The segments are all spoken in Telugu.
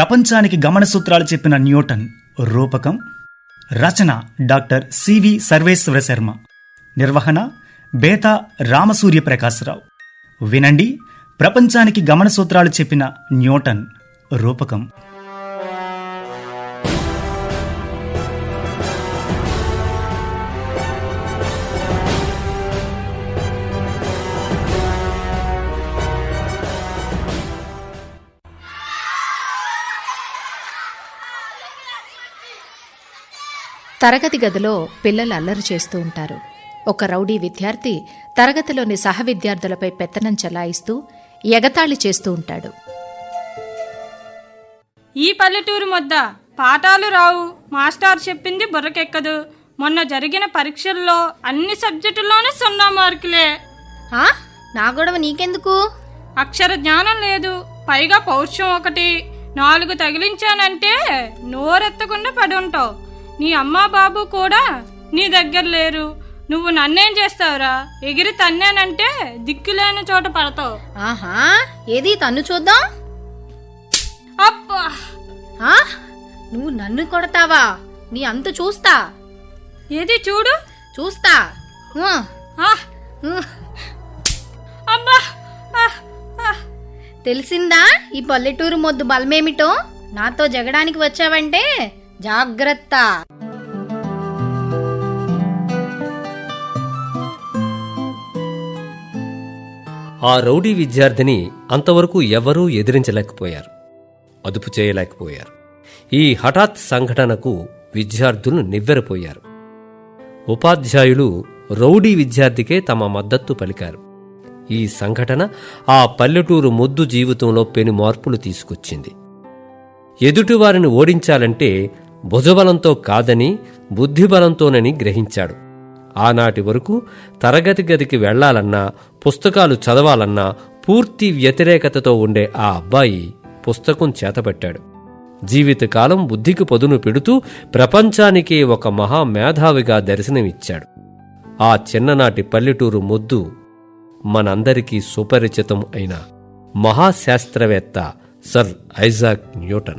ప్రపంచానికి గమన సూత్రాలు చెప్పిన న్యూటన్ రూపకం రచన doctor C V Sarveswara Sharma నిర్వహణ బేతా రామసూర్య ప్రకాశరావు వినండి ప్రపంచానికి గమన సూత్రాలు చెప్పిన న్యూటన్ రూపకం. తరగతి గదిలో పిల్లలు అల్లరి చేస్తూ ఉంటారు. ఒక రౌడీ విద్యార్థి తరగతిలోని సహ విద్యార్థులపై పెత్తనం చెలాయిస్తూ ఎగతాళి చేస్తూ ఉంటాడు. ఈ పల్లెటూరు మొద్ద పాఠాలు రావు. మాస్టర్ చెప్పింది బుర్రకెక్కదు. మొన్న జరిగిన పరీక్షల్లో అన్ని సబ్జెక్టుల్లోనూ సున్నా మార్కులే. ఆ? నా గొడవ నీకెందుకు? అక్షర జ్ఞానం లేదు. పైగా పౌరుషం ఒకటి. నాలుగు తగిలించానంటే నోరెత్తకుండా పడి ఉంటావు నీ అమ్మా బాబు కూడా నీ దగ్గర లేరు. నువ్వు నన్నేం చేస్తావురా? ఎగిరి తన్నానంటే దిక్కులేని చోట పడతావు. ఆహా ఏది తన్ను చూద్దాం? అబ్బా! ఆ? నువ్వు నన్ను కొడతావా? నీ అంత చూస్తా. ఏది చూడు? చూస్తా. ఆ. అబ్బా! ఆ, ఆ. తెలిసిందా ఈ పల్లెటూరు మొద్దు బలమేమిటో? నాతో జగడానికి వచ్చావంటే జాగ్రత్త. ఆ రౌడీ విద్యార్థిని అంతవరకు ఎవరూ ఎదిరించలేకపోయారు. అదుపు చేయలేకపోయారు. ఈ హఠాత్ సంఘటనకు విద్యార్థులు నివ్వెరపోయారు. ఉపాధ్యాయులు రౌడీ విద్యార్థికే తమ మద్దతు పలికారు. ఈ సంఘటన ఆ పల్లెటూరు మొద్దు జీవితంలో పెను మార్పులు తీసుకొచ్చింది. ఎదుటివారిని ఓడించాలంటే భుజబలంతో కాదని బుద్ధిబలంతోనని గ్రహించాడు. ఆనాటి వరకు తరగతి గదికి వెళ్ళాలన్నా పుస్తకాలు చదవాలన్నా పూర్తి వ్యతిరేకతతో ఉండే ఆ అబ్బాయి పుస్తకం చేతపట్టాడు. జీవితకాలం బుద్ధికి పదును పెడుతూ ప్రపంచానికి ఒక మహా మేధావిగా దర్శనమిచ్చాడు. ఆ చిన్ననాటి పల్లెటూరు మొద్దు మనందరికీ సుపరిచితం అయిన మహాశాస్త్రవేత్త sir Isaac Newton.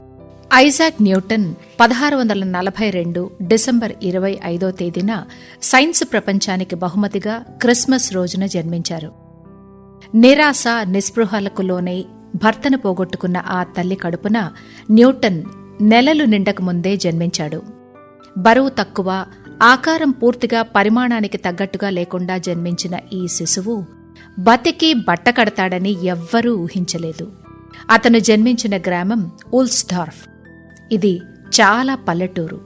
Isaac Newton పదహారు వందల నలభై రెండు డిసెంబర్ ఇరవై ఐదో తేదీన సైన్స్ ప్రపంచానికి బహుమతిగా క్రిస్మస్ రోజున జన్మించారు. నిరాశ నిస్పృహలకు లోనై భర్తను పోగొట్టుకున్న ఆ తల్లి కడుపున న్యూటన్ నెలలు నిండక ముందే జన్మించాడు. బరువు తక్కువ ఆకారం పూర్తిగా పరిమాణానికి తగ్గట్టుగా లేకుండా జన్మించిన ఈ శిశువు బతికి బట్ట కడతాడని ఎవ్వరూ ఊహించలేదు. అతను జన్మించిన గ్రామం ఉల్స్డార్ఫ్. ఇది చాలా పల్లెటూరు.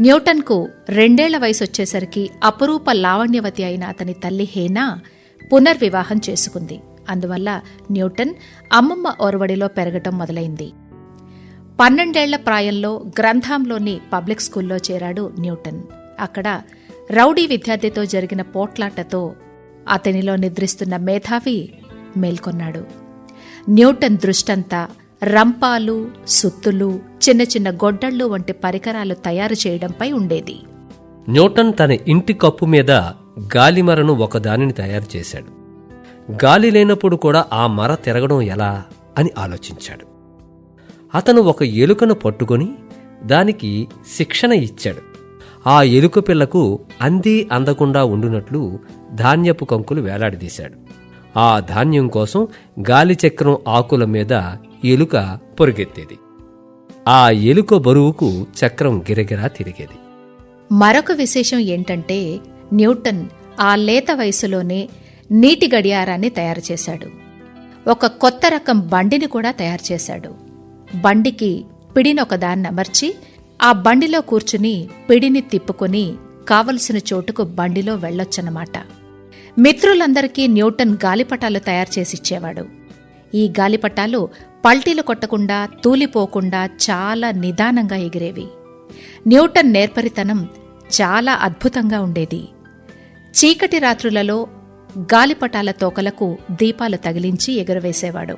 న్యూటన్కు రెండేళ్ళ వయసు వచ్చేసరికి అపురూప లావణ్యవతి అయిన అతని తల్లి హేనా పునర్వివాహం చేసుకుంది. అందువల్ల న్యూటన్ అమ్మమ్మ ఒరవడిలో పెరగటం మొదలైంది. పన్నెండేళ్ళ ప్రాయంలో గ్రంథంలోని పబ్లిక్ స్కూల్లో చేరాడు న్యూటన్. అక్కడ రౌడీ విద్యార్థితో జరిగిన పోట్లాటతో అతనిలో నిద్రిస్తున్న మేధావి మేల్కొన్నాడు. న్యూటన్ దృష్టంతా రంపాలు సుత్తులు చిన్న చిన్న గొడ్డళ్ళు వంటి పరికరాలు తయారు చేయడంపై ఉండేది. న్యూటన్ తన ఇంటి కప్పు మీద గాలిమరను ఒకదానిని తయారు చేశాడు. గాలి లేనప్పుడు కూడా ఆ మర తిరగడం ఎలా అని ఆలోచించాడు. అతను ఒక ఎలుకను పట్టుకొని దానికి శిక్షణ ఇచ్చాడు. ఆ ఎలుక పిల్లకు అంది అందకుండా ఉండునట్లు ధాన్యపు కంకులు వేలాడదీశాడు. ఆ ధాన్యం కోసం గాలి చక్రం ఆకుల మీద ఎలుక పొరుగెత్తేది. ఆ ఎలుక బరువుకు చక్రం గిరగిరా తిరిగేది. మరొక విశేషం ఏంటంటే న్యూటన్ ఆ లేత వయసులోనే నీటి గడియారాన్ని తయారు చేశాడు. ఒక కొత్త రకం బండిని కూడా తయారు చేశాడు. బండికి పిడినొకదాన్ని అమర్చి ఆ బండిలో కూర్చుని పిడిని తిప్పుకొని కావలసిన చోటుకు బండిలో వెళ్ళొచ్చన్నమాట. మిత్రులందరికీ న్యూటన్ గాలిపటాలు తయారు చేసిచ్చేవాడు ఈ గాలిపటాలు పల్టీలు కొట్టకుండా తూలిపోకుండా చాలా నిదానంగా ఎగిరేవి. న్యూటన్ నేర్పరితనం చాలా అద్భుతంగా ఉండేది. చీకటి రాత్రులలో గాలిపటాల తోకలకు దీపాలు తగిలించి ఎగురవేసేవాడు.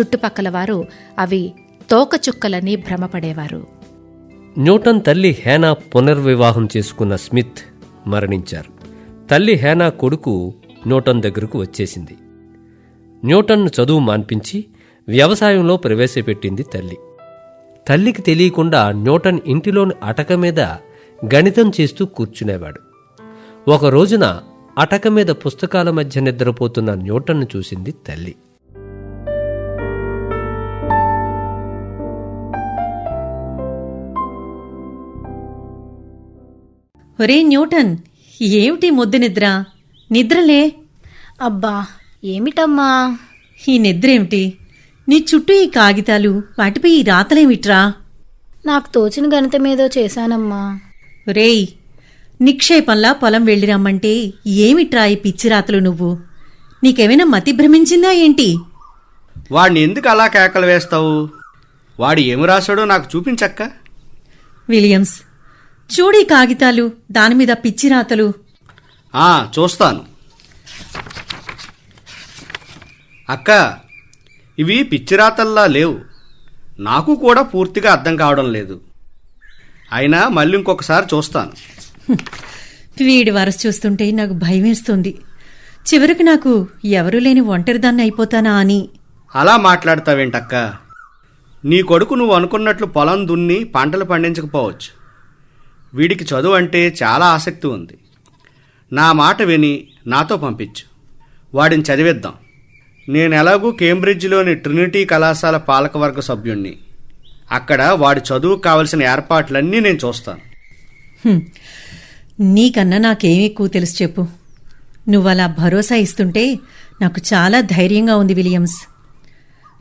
చుట్టుపక్కల వారు అవి తోకచుక్కలని భ్రమపడేవారు. న్యూటన్ తల్లి హేనా పునర్వివాహం చేసుకున్న స్మిత్ మరణించారు. తల్లి హేనా కొడుకు న్యూటన్ దగ్గరకు వచ్చేసింది. న్యూటన్ను చదువు మాన్పించి వ్యవసాయంలో ప్రవేశపెట్టింది తల్లి. తల్లికి తెలియకుండా న్యూటన్ ఇంటిలోని అటక మీద గణితం చేస్తూ కూర్చునేవాడు. ఒక రోజున అటక మీద పుస్తకాల మధ్య నిద్రపోతున్న న్యూటన్ను చూసింది తల్లి. ఒరే న్యూటన్ ఏమిటి ముద్దు నిద్ర? నిద్రలే? అబ్బా ఏమిటమ్మా? ఈ నిద్రేమిటి? నీ చుట్టూ ఈ కాగితాలు వాటిపై ఈ రాతలేమిట్రా? నాకు తోచిన గణితమేదో చేశానమ్మా. ఒరేయ్ నిక్షేపంలా పొలం వెళ్ళిరమ్మంటే ఏమిట్రా ఈ పిచ్చి రాతలు నువ్వు? నీకేమైనా మతి భ్రమించిందా ఏంటి? వాడిని ఎందుకు అలా కేకలు వేస్తావు? వాడు ఏమి రాశాడో నాకు చూపించక్క. విలియమ్స్ చూడీ కాగితాలు దానిమీద పిచ్చి రాతలు. ఆ చూస్తాను. అక్క ఇవి పిచ్చిరాతల్లా లేవు. నాకు కూడా పూర్తిగా అర్థం కావడం లేదు. అయినా మళ్ళీ ఇంకొకసారి చూస్తాను. వీడి వరస చూస్తుంటే నాకు భయమేస్తుంది. చివరికి నాకు ఎవరూ లేని ఒంటరిదాన్ని అయిపోతానా అని. అలా మాట్లాడతావేంటక్క? నీ కొడుకు నువ్వు అనుకున్నట్లు పొలం దున్ని పంటలు పండించకపోవచ్చు. వీడికి చదువు అంటే చాలా ఆసక్తి ఉంది. నా మాట విని నాతో పంపించు. వాడిని చదివిద్దాం. నేను ఎలాగూ కేంబ్రిడ్జ్లోని ట్రినిటీ కళాశాల పాలకవర్గ సభ్యుణ్ణి. అక్కడ వాడి చదువుకు కావలసిన ఏర్పాట్లన్నీ నేను చూస్తాను. నీకన్నా నాకేం ఎక్కువ తెలుసు చెప్పు. నువ్వలా భరోసా ఇస్తుంటే నాకు చాలా ధైర్యంగా ఉంది విలియమ్స్.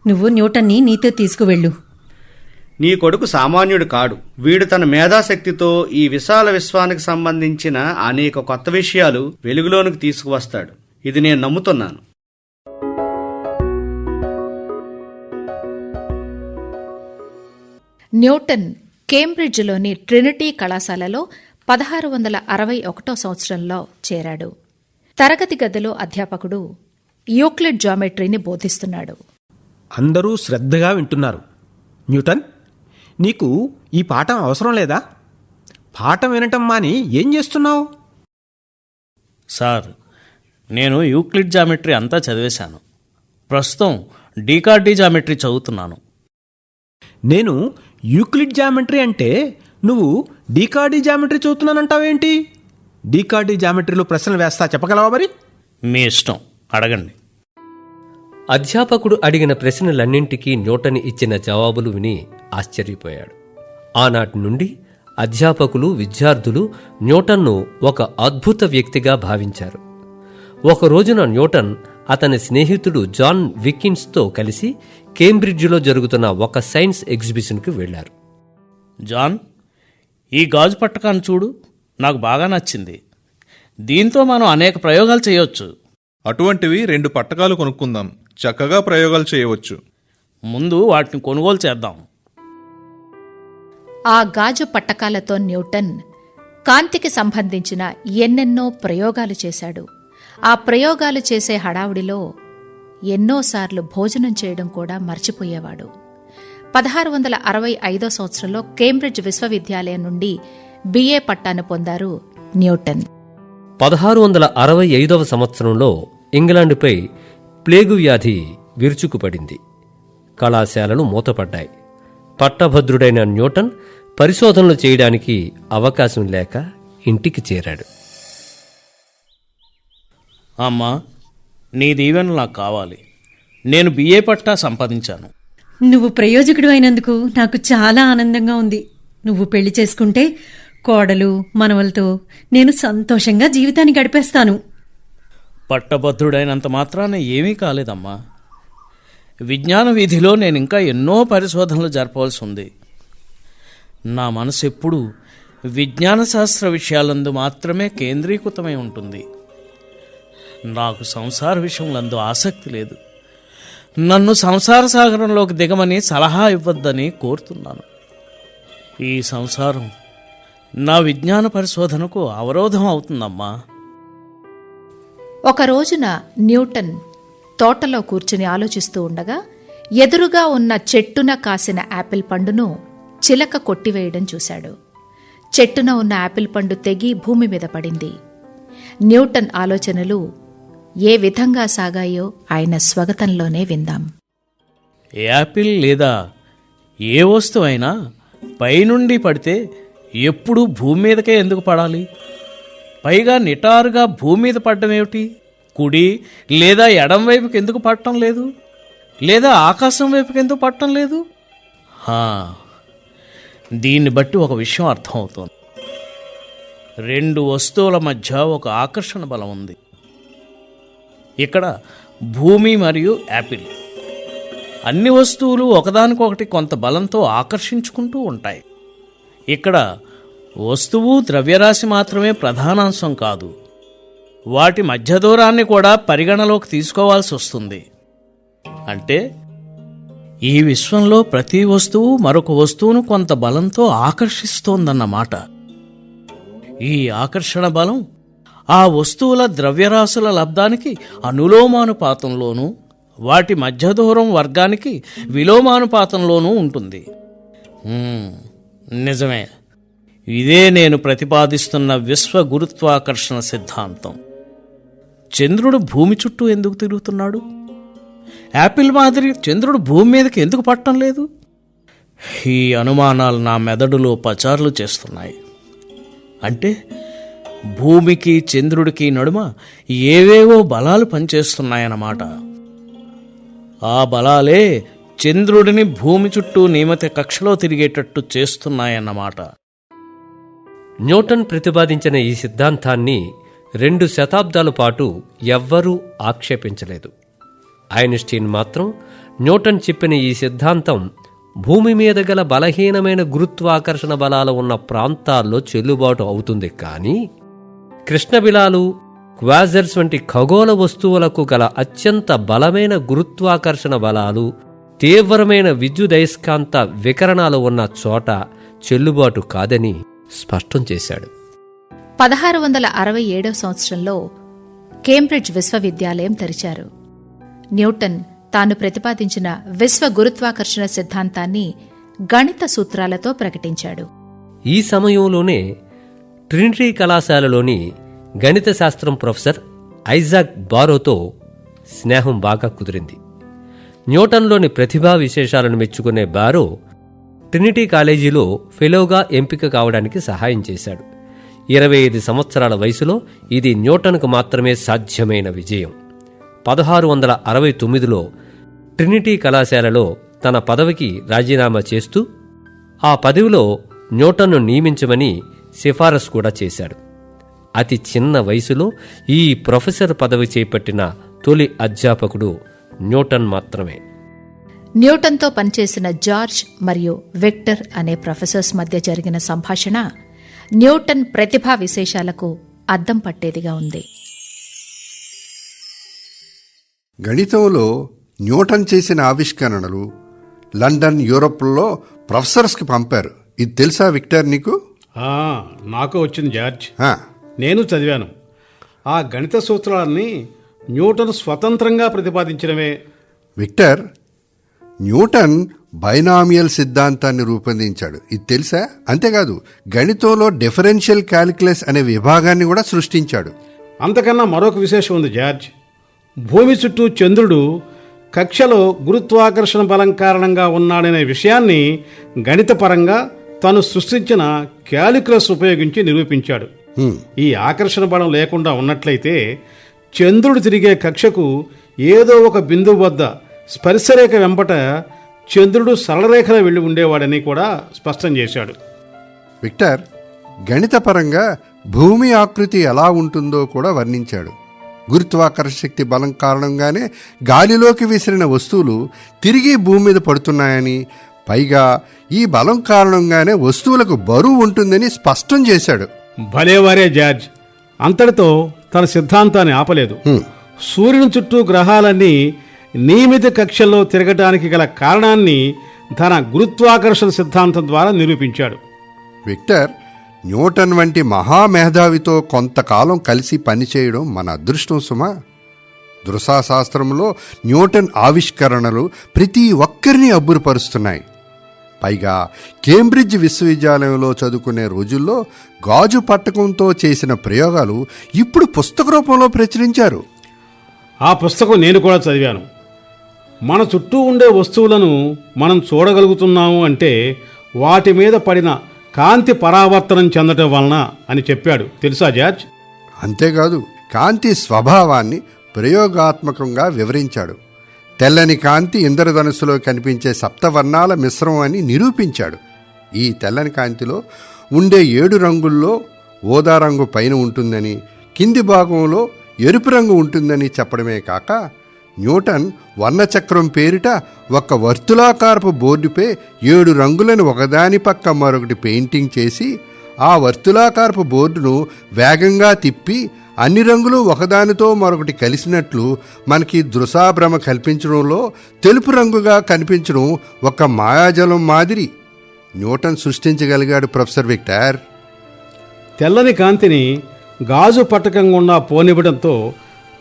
నువ్వు న్యూటన్ని నీతో తీసుకువెళ్ళు. నీ కొడుకు సామాన్యుడు కాడు. వీడు తన మేధాశక్తితో ఈ విశాల విశ్వానికి సంబంధించిన అనేక కొత్త విషయాలు వెలుగులోనికి తీసుకువస్తాడు. ఇది నేను నమ్ముతున్నాను. న్యూటన్ కేంబ్రిడ్జ్లోని ట్రినిటీ కళాశాలలో పదహారు వందల అరవై ఒకటో సంవత్సరంలో చేరాడు. తరగతి గదిలో అధ్యాపకుడు యూక్లిడ్ జామెట్రీని బోధిస్తున్నాడు. అందరూ శ్రద్ధగా వింటున్నారు. న్యూటన్ నీకు ఈ పాఠం అవసరం లేదా? పాఠం వినటం మాని ఏం చేస్తున్నావు? సార్ నేను యూక్లిడ్ జామెట్రీ అంతా చదివేశాను. ప్రస్తుతం డీకార్డీ జామెట్రీ చదువుతున్నాను. నేను యూక్లిడ్ జామెట్రీ అంటే నువ్వు డీకార్డీ జామెట్రీ చదువుతున్నానంటావేంటి? డీకార్డీ జామెట్రీలో ప్రశ్నలు వేస్తా చెప్పగలవా మరి? మీ ఇష్టం. అడగండి. అధ్యాపకుడు అడిగిన ప్రశ్నలన్నింటికీ న్యూటన్ ఇచ్చిన జవాబులు విని ఆశ్చర్యపోయాడు. ఆనాటి నుండి అధ్యాపకులు విద్యార్థులు న్యూటన్ను ఒక అద్భుత వ్యక్తిగా భావించారు. ఒక రోజున న్యూటన్ అతని స్నేహితుడు జాన్ వికిన్స్తో కలిసి కేంబ్రిడ్జ్లో జరుగుతున్న ఒక సైన్స్ ఎగ్జిబిషన్కు వెళ్ళారు జాన్ ఈ గాజు పట్టకాన్ని చూడు. నాకు బాగా నచ్చింది. దీంతో మనం అనేక ప్రయోగాలు చేయొచ్చు. అటువంటివి రెండు పట్టకాలు కొనుక్కుందాం. చక్కగా ప్రయోగాలు చేయవచ్చు. ముందు వాటిని కొనుగోలు చేద్దాం. ఆ గాజు పట్టకాలతో న్యూటన్ కాంతికి సంబంధించిన ఎన్నెన్నో ప్రయోగాలు చేశాడు. ఆ ప్రయోగాలు చేసే హడావుడిలో ఎన్నోసార్లు భోజనం చేయడం కూడా మర్చిపోయేవాడు. పదహారు వందల అరవై ఐదో సంవత్సరంలో కేంబ్రిడ్జ్ విశ్వవిద్యాలయం నుండి బిఏ పట్టాను పొందారు న్యూటన్. పదహారు వందల అరవై ఐదవ సంవత్సరంలో ఇంగ్లాండుపై ప్లేగు వ్యాధి విరుచుకుపడింది. కళాశాలలు మూతపడ్డాయి. పట్టభద్రుడైన న్యూటన్ పరిశోధనలు చేయడానికి అవకాశం లేక ఇంటికి చేరాడు. అమ్మా నీ దీవెనలు నాకు కావాలి. నేను బిఏ పట్టా సంపాదించాను. నువ్వు ప్రయోజకుడు అయినందుకు నాకు చాలా ఆనందంగా ఉంది. నువ్వు పెళ్ళి చేసుకుంటే కోడలు మనవలతో నేను సంతోషంగా జీవితాన్ని గడిపేస్తాను. పట్టభద్రుడైనంత మాత్రాన ఏమీ కాలేదమ్మా. విజ్ఞాన వీధిలో నేను ఇంకా ఎన్నో పరిశోధనలు జరపవలసి ఉంది. నా మనసు ఎప్పుడూ విజ్ఞాన శాస్త్ర విషయాలందు మాత్రమే కేంద్రీకృతమై ఉంటుంది. నాకు సంసార విషయములందు ఆసక్తి లేదు. నన్ను సంసార సాగరంలోకి దిగమని సలహా ఇవ్వద్దని కోరుతున్నాను. ఈ సంసారం నా విజ్ఞాన పరిశోధనకు అవరోధం అవుతుందమ్మా. ఒక రోజున న్యూటన్ తోటలో కూర్చుని ఆలోచిస్తూ ఉండగా ఎదురుగా ఉన్న చెట్టున కాసిన యాపిల్ పండును చిలక కొట్టివేయడం చూశాడు. చెట్టున ఉన్న యాపిల్ పండు తెగి భూమి మీద పడింది. న్యూటన్ ఆలోచనలు ఏ విధంగా సాగాయో ఆయన స్వగతంలోనే విందాం. యాపిల్ లేదా ఏ వస్తువైనా పైనుండి పడితే ఎప్పుడూ భూమి మీదకే ఎందుకు పడాలి? పైగా నిటారుగా భూమి మీద పడ్డం ఏమిటి? కుడి లేదా ఎడం వైపుకి ఎందుకు పడటం లేదు? లేదా ఆకాశం వైపుకి ఎందుకు పడటం లేదు? దీన్ని బట్టి ఒక విషయం అర్థమవుతోంది. రెండు వస్తువుల మధ్య ఒక ఆకర్షణ బలం ఉంది. ఇక్కడ భూమి మరియు యాపిల్. అన్ని వస్తువులు ఒకదానికొకటి కొంత బలంతో ఆకర్షించుకుంటూ ఉంటాయి. ఇక్కడ వస్తువు ద్రవ్యరాశి మాత్రమే ప్రధానాంశం కాదు. వాటి మధ్య దూరాన్ని కూడా పరిగణలోకి తీసుకోవాల్సి వస్తుంది. అంటే ఈ విశ్వంలో ప్రతి వస్తువు మరొక వస్తువును కొంత బలంతో ఆకర్షిస్తోందన్నమాట. ఈ ఆకర్షణ బలం ఆ వస్తువుల ద్రవ్యరాశుల లబ్ధానికి అనులోమానుపాతంలోనూ వాటి మధ్య దూరం వర్గానికి విలోమానుపాతంలోనూ ఉంటుంది. నిజమే. ఇదే నేను ప్రతిపాదిస్తున్న విశ్వ గురుత్వాకర్షణ సిద్ధాంతం. చంద్రుడు భూమి చుట్టూ ఎందుకు తిరుగుతున్నాడు? యాపిల్ మాదిరి చంద్రుడు భూమి మీదకి ఎందుకు పట్టడం లేదు? ఈ అనుమానాలు నా మెదడులో పచారులు చేస్తున్నాయి. అంటే భూమికి చంద్రుడికి నడుమ ఏవేవో బలాలు పనిచేస్తున్నాయన్నమాట. ఆ బలాలే చంద్రుడిని భూమి చుట్టూ నియమిత కక్షలో తిరిగేటట్టు చేస్తున్నాయన్నమాట. న్యూటన్ ప్రతిపాదించిన ఈ సిద్ధాంతాన్ని రెండు శతాబ్దాల పాటు ఎవ్వరూ ఆక్షేపించలేదు. ఐన్స్టీన్ మాత్రం న్యూటన్ చెప్పిన ఈ సిద్ధాంతం భూమి మీద గల బలహీనమైన గురుత్వాకర్షణ బలాలు ఉన్న ప్రాంతాల్లో చెల్లుబాటు అవుతుంది కానీ కృష్ణబిలాలు క్వాజర్స్ వంటి ఖగోళ వస్తువులకు గల అత్యంత బలమైన గురుత్వాకర్షణ బలాలు తీవ్రమైన విద్యుదయస్కాంత వికరణాలు ఉన్న చోట చెల్లుబాటు కాదని స్పష్టం చేశాడు. పదహారు వందల అరవై ఏడవ సంవత్సరంలో కేంబ్రిడ్జ్ విశ్వవిద్యాలయం తెరిచారు. న్యూటన్ తాను ప్రతిపాదించిన విశ్వ గురుత్వాకర్షణ సిద్ధాంతాన్ని గణిత సూత్రాలతో ప్రకటించాడు. ఈ సమయంలోనే ట్రినిటీ కళాశాలలోని గణిత శాస్త్రం ప్రొఫెసర్ ఐజాక్ బారోతో స్నేహం బాగా కుదిరింది. న్యూటన్లోని ప్రతిభా విశేషాలను మెచ్చుకునే బారో ట్రినిటీ కాలేజీలో ఫెలోగా ఎంపిక కావడానికి సహాయం చేశాడు. ఇరవై ఐదు సంవత్సరాల వయసులో ఇది న్యూటన్కు మాత్రమే సాధ్యమైన విజయం. పదహారు వందల అరవై తొమ్మిదిలో ట్రినిటీ కళాశాలలో తన పదవికి రాజీనామా చేస్తూ ఆ పదవిలో న్యూటన్ను నియమించమని సిఫారసు కూడా చేశాడు. అతి చిన్న వయసులో ఈ ప్రొఫెసర్ పదవి చేపట్టిన తొలి అధ్యాపకుడు న్యూటన్ మాత్రమే. న్యూటన్తో పనిచేసిన జార్జ్ మరియు విక్టర్ అనే ప్రొఫెసర్స్ మధ్య జరిగిన సంభాషణ న్యూటన్ ప్రతిభా విశేషాలకు అద్దం పట్టేదిగా ఉంది. గణితంలో న్యూటన్ చేసిన ఆవిష్కరణలు లండన్ యూరోప్లో ప్రొఫెసర్స్కి పంపారు. ఇది తెలుసా విక్టర్ నీకు? నాకు వచ్చింది జార్జ్. నేను చదివాను. ఆ గణిత సూత్రాలని న్యూటన్ స్వతంత్రంగా ప్రతిపాదించినవే. విక్టర్ న్యూటన్ బైనామియల్ సిద్ధాంతాన్ని రూపొందించాడు. ఇది తెలుసా? అంతేకాదు గణితంలో డిఫరెన్షియల్ క్యాలిక్యులస్ అనే విభాగాన్ని కూడా సృష్టించాడు. అంతకన్నా మరొక విశేషం ఉంది జార్జ్. భూమి చుట్టూ చంద్రుడు కక్షలో గురుత్వాకర్షణ బలం కారణంగా ఉన్నాడనే విషయాన్ని గణితపరంగా తను సృష్టించిన క్యాలిక్యులస్ ఉపయోగించి నిరూపించాడు. ఈ ఆకర్షణ బలం లేకుండా ఉన్నట్లయితే చంద్రుడు తిరిగే కక్షకు ఏదో ఒక బిందువు వద్ద స్పర్శరేఖ వెంబట చంద్రుడు సరళరేఖలో వెళ్ళి ఉండేవాడని కూడా స్పష్టం చేశాడు. విక్టర్ గణితపరంగా భూమి ఆకృతి ఎలా ఉంటుందో కూడా వర్ణించాడు. గురుత్వాకర్షణ శక్తి బలం కారణంగానే గాలిలోకి విసిరిన వస్తువులు తిరిగి భూమి మీద పడుతున్నాయని పైగా ఈ బలం కారణంగానే వస్తువులకు బరువు ఉంటుందని స్పష్టం చేశాడు. భలేవారే జార్జ్. అంతటితో తన సిద్ధాంతాన్ని ఆపలేదు. సూర్యుని చుట్టూ గ్రహాలన్నీ నియమిత కక్షల్లో తిరగటానికి గల కారణాన్ని తన గురుత్వాకర్షణ సిద్ధాంతం ద్వారా నిరూపించాడు. విక్టర్ న్యూటన్ వంటి మహామేధావితో కొంతకాలం కలిసి పనిచేయడం మన అదృష్టం సుమా. దృశాశాస్త్రంలో న్యూటన్ ఆవిష్కరణలు ప్రతి ఒక్కరిని అబ్బురపరుస్తున్నాయి. పైగా కేంబ్రిడ్జ్ విశ్వవిద్యాలయంలో చదువుకునే రోజుల్లో గాజు పట్టకంతో చేసిన ప్రయోగాలు ఇప్పుడు పుస్తక రూపంలో ప్రచురించారు. ఆ పుస్తకం నేను కూడా చదివాను. మన చుట్టూ ఉండే వస్తువులను మనం చూడగలుగుతున్నాము అంటే వాటి మీద పడిన కాంతి పరావర్తనం చెందటం వలన అని చెప్పాడు. తెలుసా జార్జ్? అంతేకాదు కాంతి స్వభావాన్ని ప్రయోగాత్మకంగా వివరించాడు. తెల్లని కాంతి ఇంద్రధనుస్సులో కనిపించే సప్తవర్ణాల మిశ్రమం అని నిరూపించాడు. ఈ తెల్లని కాంతిలో ఉండే ఏడు రంగుల్లో ఓదా రంగు పైన ఉంటుందని కింది భాగంలో ఎరుపు రంగు ఉంటుందని చెప్పడమే కాక న్యూటన్ వర్ణచక్రం పేరిట ఒక వర్తులాకారపు బోర్డుపై ఏడు రంగులను ఒకదాని పక్క మరొకటి పెయింటింగ్ చేసి ఆ వర్తులాకారపు బోర్డును వేగంగా తిప్పి అన్ని రంగులు ఒకదానితో మరొకటి కలిసినట్లు మనకి దృశాభ్రమ కల్పించడంలో తెలుపు రంగుగా కనిపించడం ఒక మాయాజలం మాదిరి. న్యూటన్ సృష్టించగలిగాడు ప్రొఫెసర్ విక్టర్. తెల్లని కాంతిని గాజు పట్టకం గుండా పోనివ్వడంతో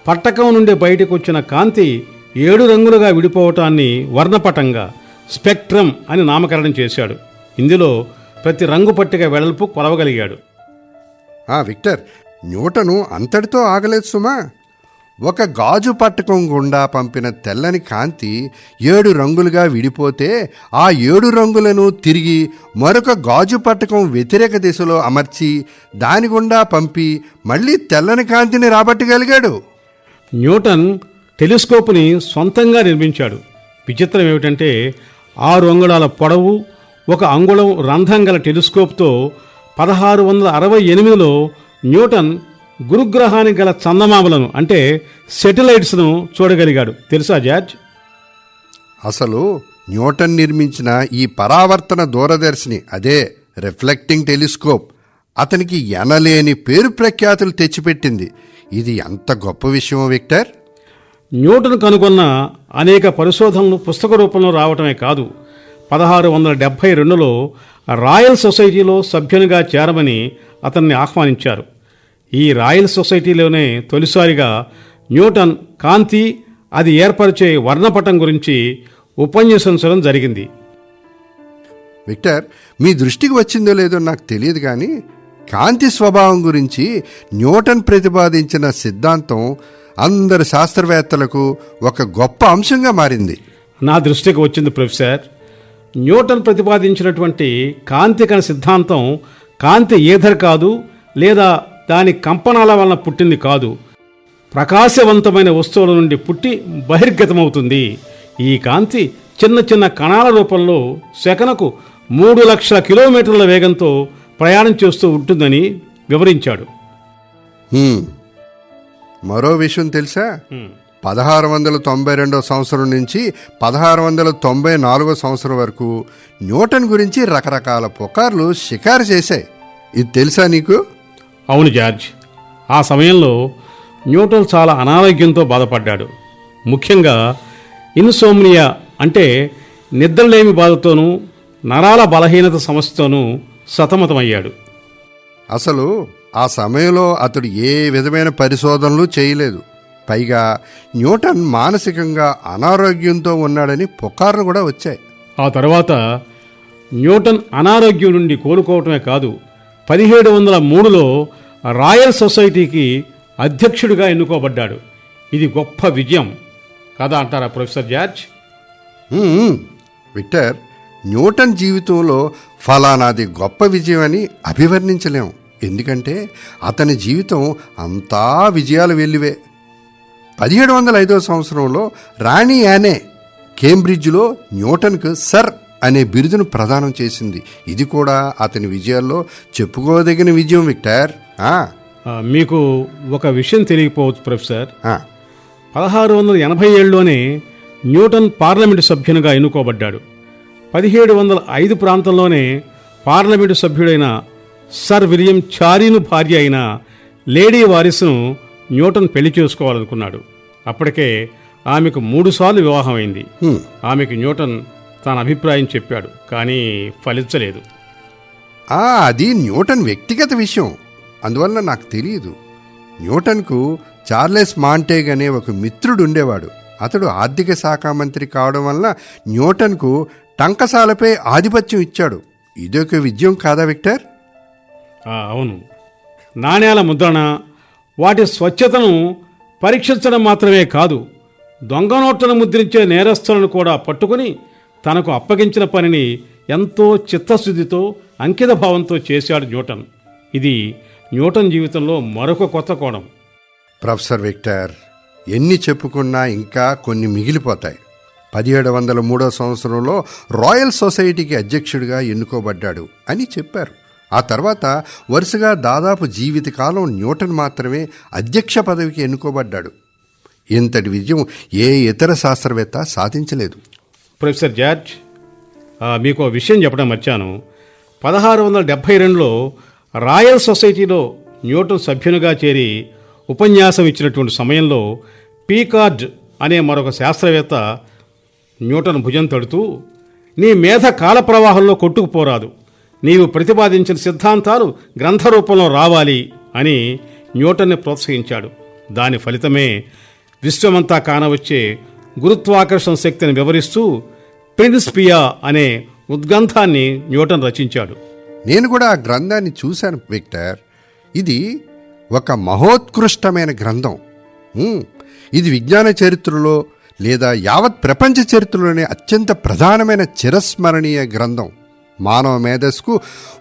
పట్టకం నుండి బయటకు వచ్చిన కాంతి ఏడు రంగులుగా విడిపోవటాన్ని వర్ణపటంగా స్పెక్ట్రమ్ అని నామకరణం చేశాడు. ఇందులో ప్రతి రంగు పట్టిక వెడల్పు కొలవగలిగాడు. విక్టర్ న్యూటను అంతటితో ఆగలేదు సుమా. ఒక గాజు పట్టకం గుండా పంపిన తెల్లని కాంతి ఏడు రంగులుగా విడిపోతే ఆ ఏడు రంగులను తిరిగి మరొక గాజు పట్టకం వ్యతిరేక దిశలో అమర్చి దాని గుండా పంపి మళ్ళీ తెల్లని కాంతిని రాబట్టగలిగాడు. న్యూటన్ టెలిస్కోప్ని సొంతంగా నిర్మించాడు. విచిత్రం ఏమిటంటే ఆరు అంగుళాల పొడవు ఒక అంగుళం రంధ్రం గల టెలిస్కోప్తో పదహారు వందల అరవై ఎనిమిదిలో న్యూటన్ గురుగ్రహానికి గల చందమామలను అంటే సెటిలైట్స్ను చూడగలిగాడు. తెలుసా జార్జ్? అసలు న్యూటన్ నిర్మించిన ఈ పరావర్తన దూరదర్శిని అదే రిఫ్లెక్టింగ్ టెలిస్కోప్. అతనికి ఎనలేని పేరు ప్రఖ్యాతులు తెచ్చిపెట్టింది. ఇది ఎంత గొప్ప విషయం విక్టర్? న్యూటన్ కనుగొన్న అనేక పరిశోధనలు పుస్తక రూపంలో రావటమే కాదు. పదహారు వందల డెబ్భై రెండులో రాయల్ సొసైటీలో సభ్యునిగా చేరమని అతన్ని ఆహ్వానించారు. ఈ రాయల్ సొసైటీలోనే తొలిసారిగా న్యూటన్ కాంతి అది ఏర్పరిచే వర్ణపటం గురించి ఉపన్యసించడం జరిగింది. విక్టర్ మీ దృష్టికి వచ్చిందో లేదో నాకు తెలియదు కానీ కాంతి స్వభావం గురించి న్యూటన్ ప్రతిపాదించిన సిద్ధాంతం అందరి శాస్త్రవేత్తలకు ఒక గొప్ప అంశంగా మారింది. నా దృష్టికి వచ్చింది ప్రొఫెసర్ న్యూటన్ ప్రతిపాదించినటువంటి కాంతి కణ సిద్ధాంతం కాంతి ఏధర్ కాదు లేదా దాని కంపనాల వలన పుట్టింది కాదు. ప్రకాశవంతమైన వస్తువుల నుండి పుట్టి బహిర్గతమవుతుంది. ఈ కాంతి చిన్న చిన్న కణాల రూపంలో సెకనుకు మూడు లక్షల కిలోమీటర్ల వేగంతో ప్రయాణం చేస్తూ ఉంటుందని వివరించాడు. మరో విషయం తెలుసా? పదహారు వందల తొంభై రెండవ సంవత్సరం నుంచి పదహారు వందల తొంభై నాలుగో సంవత్సరం వరకు న్యూటన్ గురించి రకరకాల పుకార్లు షికారు చేశాయి. ఇది తెలుసా నీకు? అవును జార్జ్. ఆ సమయంలో న్యూటన్ చాలా అనారోగ్యంతో బాధపడ్డాడు. ముఖ్యంగా ఇన్సోమ్నియా అంటే నిద్రలేమి బాధతోనూ నరాల బలహీనత సమస్యతోనూ సతమతమయ్యాడు. అసలు ఆ సమయంలో అతడు ఏ విధమైన పరిశోధనలు చేయలేదు. పైగా న్యూటన్ మానసికంగా అనారోగ్యంతో ఉన్నాడని పుకార్లు కూడా వచ్చాయి. ఆ తర్వాత న్యూటన్ అనారోగ్యం నుండి కోలుకోవటమే కాదు పదిహేడు వందల మూడులో రాయల్ సొసైటీకి అధ్యక్షుడిగా ఎన్నుకోబడ్డాడు. ఇది గొప్ప విజయం. కదా అంటారా ప్రొఫెసర్ జార్జ్? విక్టర్ న్యూటన్ జీవితంలో ఫలానాది గొప్ప విజయం అని అభివర్ణించలేము ఎందుకంటే అతని జీవితం అంతా విజయాలు వెల్లివే పదిహేడు వందల ఐదో సంవత్సరంలో రాణి యానే కేంబ్రిడ్జ్లో న్యూటన్కు సర్ అనే బిరుదును ప్రదానం చేసింది. ఇది కూడా అతని విజయాల్లో చెప్పుకోదగిన విజయం విక్టర్. మీకు ఒక విషయం తెలియకపోవచ్చు ప్రొఫెసర్. పదహారు వందల ఎనభై ఏడులోనే న్యూటన్ పార్లమెంటు సభ్యునిగా ఎన్నుకోబడ్డాడు. పదిహేడు వందల ఐదు ప్రాంతంలోనే పార్లమెంటు సభ్యుడైన సర్ విలియం చారీను భార్య అయిన లేడీ వారిస్ను న్యూటన్ పెళ్ళి చేసుకోవాలనుకున్నాడు. అప్పటికే ఆమెకు మూడుసార్లు వివాహమైంది. హ్మ్. ఆమెకు న్యూటన్ తన అభిప్రాయం చెప్పాడు కానీ ఫలించలేదు. ఆ, అది న్యూటన్ వ్యక్తిగత విషయం. అందువల్ల నాకు తెలియదు. న్యూటన్కు చార్లెస్ మాంటేగ్ అనే ఒక మిత్రుడు ఉండేవాడు. అతడు ఆర్థిక శాఖ మంత్రి కావడం వల్ల న్యూటన్కు టంకసాలపై ఆధిపత్యం ఇచ్చాడు. ఇదొక విజయం కాదా విక్టర్? అవును. నాణేల ముద్రణ వాటి స్వచ్ఛతను పరీక్షించడం మాత్రమే కాదు దొంగ నోట్లను ముద్రించే నేరస్తులను కూడా పట్టుకుని తనకు అప్పగించిన పనిని ఎంతో చిత్తశుద్ధితో అంకిత భావంతో చేశాడు న్యూటన్. ఇది న్యూటన్ జీవితంలో మరొక కొత్త కోణం. ప్రొఫెసర్ విక్టర్ ఎన్ని చెప్పుకున్నా ఇంకా కొన్ని మిగిలిపోతాయి. పదిహేడు వందల మూడో సంవత్సరంలో రాయల్ సొసైటీకి అధ్యక్షుడిగా ఎన్నుకోబడ్డాడు అని చెప్పారు. ఆ తర్వాత వరుసగా దాదాపు జీవితకాలం న్యూటన్ మాత్రమే అధ్యక్ష పదవికి ఎన్నుకోబడ్డాడు. ఇంతటి విజయం ఏ ఇతర శాస్త్రవేత్త సాధించలేదు. ప్రొఫెసర్ జార్జ్ మీకు విషయం చెప్పడం మర్చాను. పదహారు వందల డెబ్భై రెండులో రాయల్ సొసైటీలో న్యూటన్ సభ్యునిగా చేరి ఉపన్యాసం ఇచ్చినటువంటి సమయంలో పీకార్డ్ అనే మరొక శాస్త్రవేత్త న్యూటన్ భుజం తడుతూ నీ మేధ కాల ప్రవాహంలో కొట్టుకుపోరాదు. నీవు ప్రతిపాదించిన సిద్ధాంతాలు గ్రంథ రూపంలో రావాలి అని న్యూటన్ని ప్రోత్సహించాడు. దాని ఫలితమే విశ్వమంతా కానవచ్చే గురుత్వాకర్షణ శక్తిని వివరిస్తూ ప్రిన్స్పియా అనే ఉద్గంథాన్ని న్యూటన్ రచించాడు. నేను కూడా ఆ గ్రంథాన్ని చూశాను విక్టర్. ఇది ఒక మహోత్కృష్టమైన గ్రంథం. ఇది విజ్ఞాన చరిత్రలో లేదా యావత్ ప్రపంచ చరిత్రలోనే అత్యంత ప్రధానమైన చిరస్మరణీయ గ్రంథం. మానవ మేధస్కు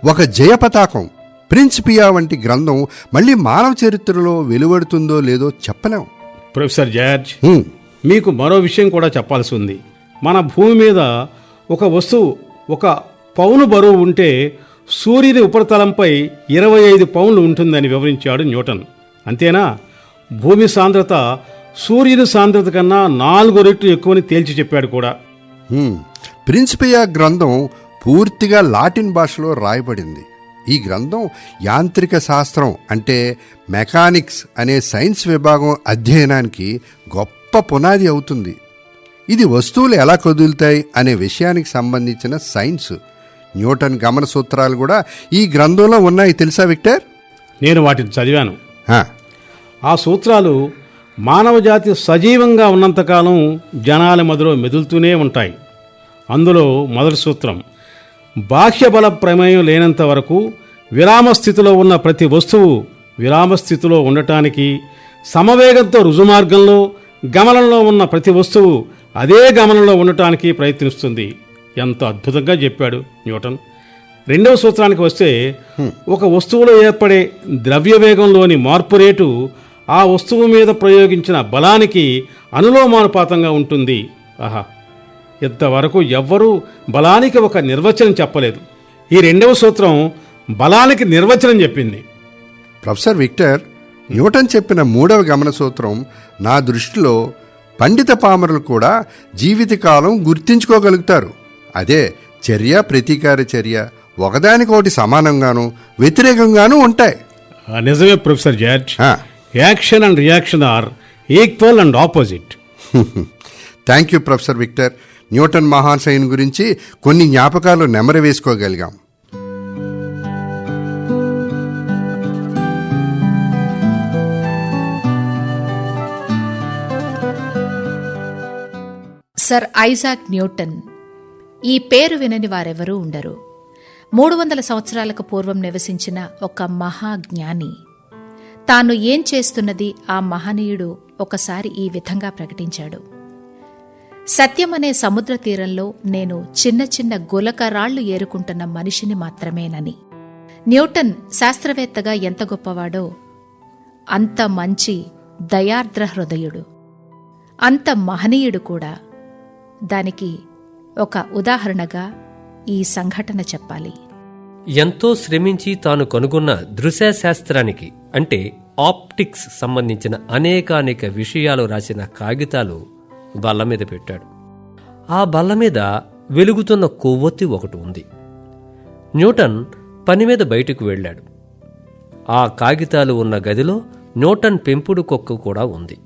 ఒక జయపతాకం. ప్రిన్సిపియా వంటి గ్రంథం మళ్ళీ మానవ చరిత్రలో వెలువడుతుందో లేదో చెప్పలేం. Professor George. మీకు మరో విషయం కూడా చెప్పాల్సి ఉంది. మన భూమి మీద ఒక వస్తువు ఒక పౌను బరువు ఉంటే సూర్యుని ఉపరితలంపై ఇరవై ఐదు పౌన్లు ఉంటుందని వివరించాడు న్యూటన్. అంతేనా? భూమి సాంద్రత సూర్యుని సాంద్రత కన్నా నాలుగు రెట్లు ఎక్కువని తేల్చి చెప్పాడు కూడా. ప్రిన్సిపియా గ్రంథం పూర్తిగా లాటిన్ భాషలో రాయబడింది. ఈ గ్రంథం యాంత్రిక శాస్త్రం అంటే మెకానిక్స్ అనే సైన్స్ విభాగం అధ్యయనానికి గొప్ప పునాది అవుతుంది. ఇది వస్తువులు ఎలా కదులుతాయి అనే విషయానికి సంబంధించిన సైన్స్. న్యూటన్ గమన సూత్రాలు కూడా ఈ గ్రంథంలో ఉన్నాయి తెలుసా విక్టర్? నేను వాటిని చదివాను. ఆ సూత్రాలు మానవజాతి సజీవంగా ఉన్నంతకాలం జనాల మదిలో మెదులుతూనే ఉంటాయి. అందులో మొదటి సూత్రం బాహ్య బల ప్రమేయం లేనంత వరకు విరామ స్థితిలో ఉన్న ప్రతి వస్తువు విరామ స్థితిలో ఉండటానికి సమవేగంతో రుజుమార్గంలో గమనంలో ఉన్న ప్రతి వస్తువు అదే గమనంలో ఉండటానికి ప్రయత్నిస్తుంది. ఎంత అద్భుతంగా చెప్పాడు న్యూటన్. రెండవ సూత్రానికి వస్తే ఒక వస్తువులో ఏర్పడే ద్రవ్యవేగంలోని మార్పు రేటు ఆ వస్తువు మీద ప్రయోగించిన బలానికి అనులోమానుపాతంగా ఉంటుంది. ఆహా! ఇంతవరకు ఎవ్వరూ బలానికి ఒక నిర్వచనం చెప్పలేదు. ఈ రెండవ సూత్రం బలానికి నిర్వచనం చెప్పింది. ప్రొఫెసర్ విక్టర్ న్యూటన్ చెప్పిన మూడవ గమన సూత్రం నా దృష్టిలో పండిత పామరులు కూడా జీవితకాలం గుర్తించుకోగలుగుతారు. అదే చర్య ప్రతీకార చర్య. ఒకదానికొకటి సమానంగాను వ్యతిరేకంగాను ఉంటాయి. నిజమే professor George. Action and reaction are equal and opposite. Thank you professor Victor. Newton మహాశయుని గురించి కొన్ని జ్ఞాపకాలు నెమరు సర్ ఐజాక్ న్యూటన్. ఈ పేరు వినని వారెవరూ ఉండరు. మూడు వందల సంవత్సరాలకు పూర్వం నివసించిన ఒక మహాజ్ఞాని. తాను ఏం చేస్తున్నది ఆ మహనీయుడు ఒకసారి ఈ విధంగా ప్రకటించాడు. సత్యమనే సముద్ర తీరంలో నేను చిన్న చిన్న గులకరాళ్ళు ఏరుకుంటున్న మనిషిని మాత్రమేనని. న్యూటన్ శాస్త్రవేత్తగా ఎంత గొప్పవాడో అంత మంచి దయార్ద్ర హృదయుడు. అంత మహనీయుడు కూడా. దానికి ఒక ఉదాహరణగా ఈ సంఘటన చెప్పాలి. ఎంతో శ్రమించి తాను కనుగొన్న దృశ్యశాస్త్రానికి అంటే ఆప్టిక్స్ సంబంధించిన అనేకానేక విషయాలు రాసిన కాగితాలు బల్ల మీద పెట్టాడు. ఆ బల్ల మీద వెలుగుతున్న కొవ్వొత్తి ఒకటి ఉంది. న్యూటన్ పని మీద బయటకు వెళ్ళాడు. ఆ కాగితాలు ఉన్న గదిలో న్యూటన్ పెంపుడు కుక్క కూడా ఉంది.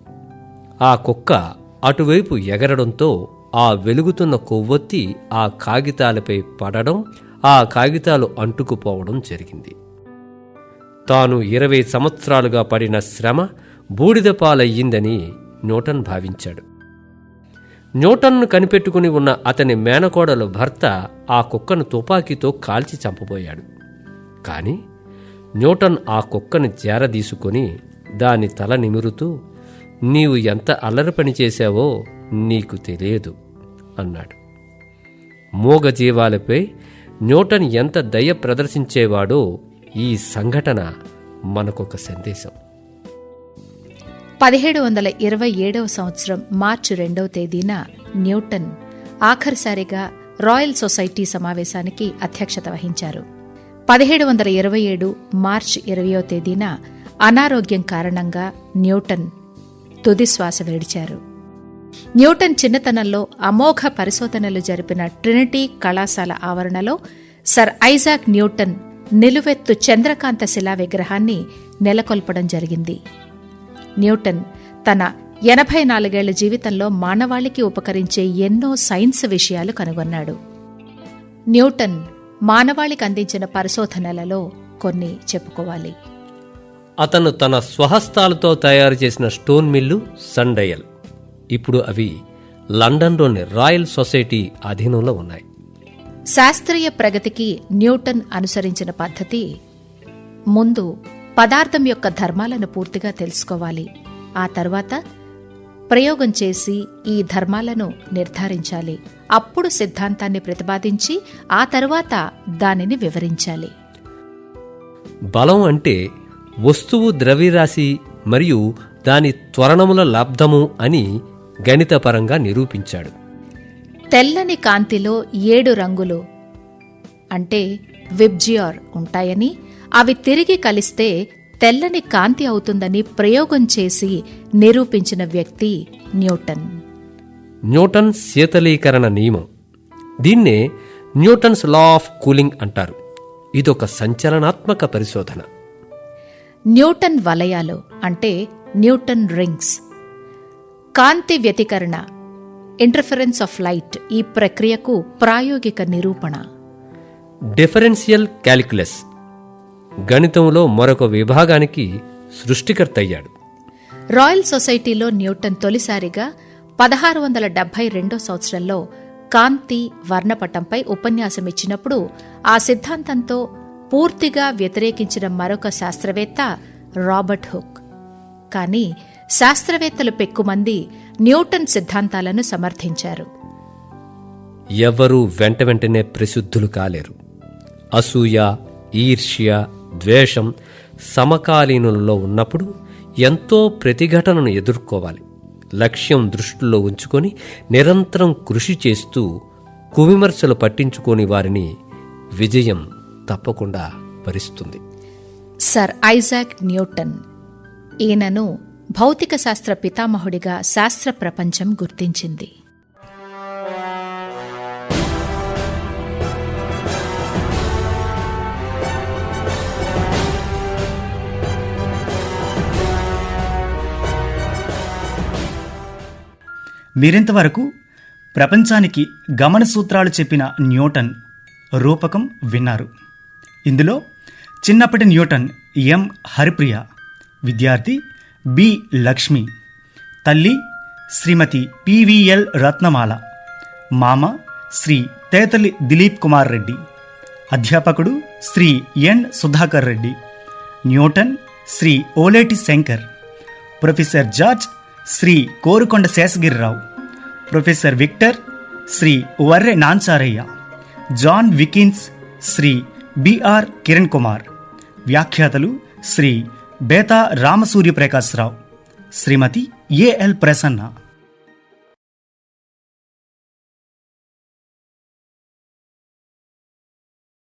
ఆ కుక్క అటువైపు ఎగరడంతో ఆ వెలుగుతున్న కొవ్వొత్తి ఆ కాగితాలపై పడడం ఆ కాగితాలు అంటుకుపోవడం జరిగింది. తాను ఇరవై సంవత్సరాలుగా పడిన శ్రమ బూడిద పాలయ్యిందని న్యూటన్ భావించాడు. న్యూటన్ను కనిపెట్టుకుని ఉన్న అతని మేనకోడలు భర్త ఆ కుక్కను తుపాకీతో కాల్చి చంపబోయాడు. కాని న్యూటన్ ఆ కుక్కను చేరదీసుకొని దాని తల నిమురుతూ నీవు ఎంత అల్లరి పని చేశావో నీకు తెలియదు అన్నాడు. మూగ జీవాలపై న్యూటన్ ఎంత దయ ప్రదర్శించేవాడో ఈ సంఘటన మనకొక సందేశం. పదిహేడు వందల ఇరవై ఏడవ సంవత్సరం మార్చి రెండవ తేదీన న్యూటన్ ఆఖరిసారిగా రాయల్ సొసైటీ సమావేశానికి అధ్యక్షత వహించారు. పదిహేడు వందల ఇరవై ఏడు మార్చ్ ఇరవయో తేదీన అనారోగ్యం కారణంగా న్యూటన్ తుది శ్వాస విడిచారు. న్యూటన్ చిన్నతనంలో అమోఘ పరిశోధనలు జరిపిన ట్రినిటీ కళాశాల ఆవరణలో సర్ ఐజాక్ న్యూటన్ నిలువెత్తు చంద్రకాంత శిలా విగ్రహాన్ని నెలకొల్పడం జరిగింది. న్యూటన్ తన ఎనభై నాలుగేళ్ళ జీవితంలో మానవాళికి ఉపకరించే ఎన్నో సైన్స్ విషయాలు కనుగొన్నాడు. న్యూటన్ మానవాళికి అందించిన పరిశోధనలలో కొన్ని చెప్పుకోవాలి. అతను తన స్వహస్తాలతో తయారు చేసిన స్టోన్ మిల్లు సండయల్ ఇప్పుడు అవి లండన్లోని రాయల్ సొసైటీ అధీనంలో ఉన్నాయి. శాస్త్రీయ ప్రగతికి న్యూటన్ అనుసరించిన పద్ధతి ముందు పదార్థం యొక్క ధర్మాలను పూర్తిగా తెలుసుకోవాలి. ఆ తర్వాత ప్రయోగం చేసి ఈ ధర్మాలను నిర్ధారించాలి. అప్పుడు సిద్ధాంతాన్ని ప్రతిపాదించి ఆ తరువాత దానిని వివరించాలి. బలం అంటే వస్తువు ద్రవ్యరాశి మరియు దాని త్వరణముల లబ్ధము అని గణితపరంగా నిరూపించాడు. తెల్లని కాంతిలో ఏడు రంగులు అంటే విబ్జియార్ ఉంటాయని అవి తిరిగి కలిస్తే తెల్లని కాంతి అవుతుందని ప్రయోగం చేసి నిరూపించిన వ్యక్తి న్యూటన్. న్యూటన్ శీతలీకరణ నియమం. దీన్నే న్యూటన్స్ లా ఆఫ్ కూలింగ్ అంటారు. ఇదొక సంచలనాత్మక పరిశోధన. న్యూటన్ వలయాలు అంటే న్యూటన్ రింగ్స్ కాంతి వ్యతికరణ ఇంటర్ఫరెన్స్ ఆఫ్ లైట్ ఈ ప్రక్రియకు ప్రాయోగిక నిరూపణ. డిఫరెన్షియల్ క్యాలిక్యులస్ గణితంలో మరొక విభాగానికి సృష్టికర్త అయ్యాడు రాయల్ సొసైటీలో న్యూటన్ తొలిసారిగా పదహారు వందల డెబ్బై రెండో సంవత్సరంలో కాంతి వర్ణపటంపై ఉపన్యాసం ఇచ్చినప్పుడు ఆ సిద్ధాంతంతో పూర్తిగా వ్యతిరేకించిన మరొక శాస్త్రవేత్త రాబర్ట్ హుక్. కానీ శాస్త్రవేత్తలు పెక్కుమంది న్యూటన్ సిద్ధాంతాలను సమర్థించారు. ఎవ్వరూ వెంట వెంటనే ప్రసిద్ధులు కాలేరు. అసూయ ఈర్ష్య ద్వేషం సమకాలీనులలో ఉన్నప్పుడు ఎంతో ప్రతిఘటనను ఎదుర్కోవాలి. లక్ష్యం దృష్టిలో ఉంచుకొని నిరంతరం కృషి చేస్తూ కువిమర్శలు పట్టించుకోని వారిని విజయం తప్పకుండా వరిస్తుంది సర్ ఐజాక్ న్యూటన్ ఈయనను భౌతిక శాస్త్ర పితామహుడిగా శాస్త్ర ప్రపంచం గుర్తించింది. మీరింతవరకు ప్రపంచానికి గమన సూత్రాలు చెప్పిన న్యూటన్ రూపకం విన్నారు. ఇందులో చిన్నప్పటి న్యూటన్ ఎం హరిప్రియ విద్యార్థి బి. లక్ష్మి. తల్లి శ్రీమతి పివిఎల్ రత్నమాల. మామ Shri Tetali Dilip Kumar Reddy. అధ్యాపకుడు Shri N. Sudhakar Reddy. Newton Shri Oleti Shankar. Professor George Shri Korukonda Seshagirirao. Professor Victor Shri Varre Nancharayya. John Wilkins Shri BR Kiran Kumar. వ్యాఖ్యాతలు శ్రీ బేతా రామసూర్య ప్రకాశ్రావు శ్రీమతి ఏఎల్ ప్రసన్న.